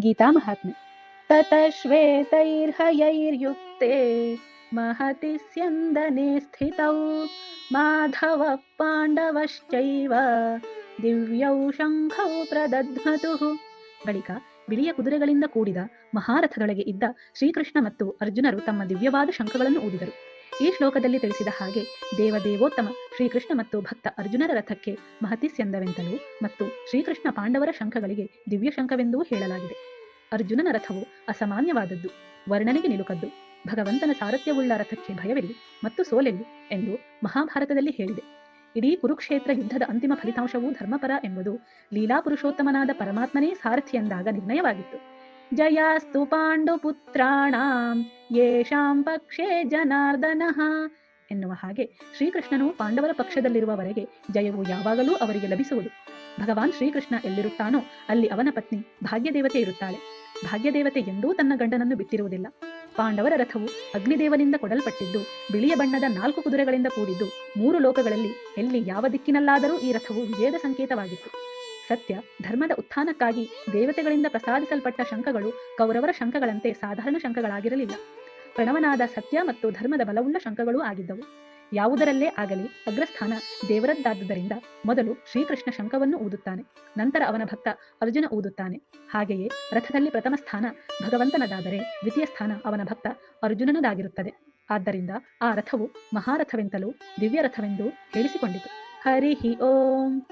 ಗೀತಾ ಮಹಾತ್ಮೆ ತತ ಶ್ವೇತೈರ್ಹಯೈರ್ಯುಕ್ತೆ ಮಹತಿ ಸ್ಯಂದನೆ ಸ್ಥಿತೌ ಮಾಧವ ಪಾಂಡವಶ್ಚೈವ ದಿವ್ಯೌ ಶಂಖೌ ಪ್ರದ್ಮತು ಬಳಿಕ ಬಿಳಿಯ ಕುದುರೆಗಳಿಂದ ಕೂಡಿದ ಮಹಾರಥದೊಳಗೆ ಇದ್ದ ಶ್ರೀಕೃಷ್ಣ ಮತ್ತು ಅರ್ಜುನರು ತಮ್ಮ ದಿವ್ಯವಾದ ಶಂಖಗಳನ್ನು ಊದಿದರು. ಈ ಶ್ಲೋಕದಲ್ಲಿ ತಿಳಿಸಿದ ಹಾಗೆ ದೇವದೇವೋತ್ತಮ ಶ್ರೀಕೃಷ್ಣ ಮತ್ತು ಭಕ್ತ ಅರ್ಜುನರ ರಥಕ್ಕೆ ಮಹತಿಸ್ಯಂದವೆಂತಲೂ ಮತ್ತು ಶ್ರೀಕೃಷ್ಣ ಪಾಂಡವರ ಶಂಖಗಳಿಗೆ ದಿವ್ಯ ಶಂಖವೆಂದೂ ಹೇಳಲಾಗಿದೆ. ಅರ್ಜುನನ ರಥವು ಅಸಾಮಾನ್ಯವಾದದ್ದು. ವರ್ಣನೆಗೆ ನಿಲುಕದ್ದು. ಭಗವಂತನ ಸಾರಥ್ಯವುಳ್ಳ ರಥಕ್ಕೆ ಭಯವಿಲ್ಲ ಮತ್ತು ಸೋಲೆಲ್ಲಿ ಎಂದು ಮಹಾಭಾರತದಲ್ಲಿ ಹೇಳಿದೆ. ಇಡೀ ಕುರುಕ್ಷೇತ್ರ ಯುದ್ಧದ ಅಂತಿಮ ಫಲಿತಾಂಶವೂ ಧರ್ಮಪರ ಎಂಬುದು ಲೀಲಾ ಪುರುಷೋತ್ತಮನಾದ ಪರಮಾತ್ಮನೇ ಸಾರಥಿ ಎಂದಾಗ ನಿರ್ಣಯವಾಗಿತ್ತು. ಜಯಾಸ್ತು ಪಾಂಡುಪುತ್ರಾಣಾಂ ಯೇಷಾಂ ಪಕ್ಷೇ ಜನಾರ್ದನಃ ಎನ್ನುವ ಹಾಗೆ ಶ್ರೀಕೃಷ್ಣನು ಪಾಂಡವರ ಪಕ್ಷದಲ್ಲಿರುವವರೆಗೆ ಜಯವು ಯಾವಾಗಲೂ ಅವರಿಗೆ ಲಭಿಸುವುದು. ಭಗವಾನ್ ಶ್ರೀಕೃಷ್ಣ ಎಲ್ಲಿರುತ್ತಾನೋ ಅಲ್ಲಿ ಅವನ ಪತ್ನಿ ಭಾಗ್ಯದೇವತೆ ಇರುತ್ತಾಳೆ. ಭಾಗ್ಯದೇವತೆ ಎಂದೂ ತನ್ನ ಗಂಡನನ್ನು ಬಿಟ್ಟಿರುವುದಿಲ್ಲ. ಪಾಂಡವರ ರಥವು ಅಗ್ನಿದೇವನಿಂದ ಕೊಡಲ್ಪಟ್ಟಿದ್ದು, ಬಿಳಿಯ ಬಣ್ಣದ ನಾಲ್ಕು ಕುದುರೆಗಳಿಂದ ಕೂಡಿದ್ದು ಮೂರು ಲೋಕಗಳಲ್ಲಿ ಎಲ್ಲಿ ಯಾವ ದಿಕ್ಕಿನಲ್ಲಾದರೂ ಈ ರಥವು ವಿಜಯದ ಸಂಕೇತವಾಗಿತ್ತು. ಸತ್ಯ, ಧರ್ಮದ ಉತ್ಥಾನಕ್ಕಾಗಿ ದೇವತೆಗಳಿಂದ ಪ್ರಸಾದಿಸಲ್ಪಟ್ಟ ಶಂಖಗಳು ಕೌರವರ ಶಂಖಗಳಂತೆ ಸಾಧಾರಣ ಶಂಖಗಳಾಗಿರಲಿಲ್ಲ. ಪ್ರಣವನಾದ ಸತ್ಯ ಮತ್ತು ಧರ್ಮದ ಬಲವುಳ್ಳ ಶಂಖಗಳೂ ಆಗಿದ್ದವು. ಯಾವುದರಲ್ಲೇ ಆಗಲಿ ಅಗ್ರಸ್ಥಾನ ದೇವರದ್ದಾದುದರಿಂದ ಮೊದಲು ಶ್ರೀಕೃಷ್ಣ ಶಂಖವನ್ನು ಊದುತ್ತಾನೆ, ನಂತರ ಅವನ ಭಕ್ತ ಅರ್ಜುನ ಊದುತ್ತಾನೆ. ಹಾಗೆಯೇ ರಥದಲ್ಲಿ ಪ್ರಥಮ ಸ್ಥಾನ ಭಗವಂತನದಾದರೆ ದ್ವಿತೀಯ ಸ್ಥಾನ ಅವನ ಭಕ್ತ ಅರ್ಜುನನದಾಗಿರುತ್ತದೆ. ಆದ್ದರಿಂದ ಆ ರಥವು ಮಹಾರಥವೆಂತಲೂ ದಿವ್ಯ ರಥವೆಂದು ಹೇಳಿಸಿಕೊಂಡಿತು. ಹರಿ ಓಂ.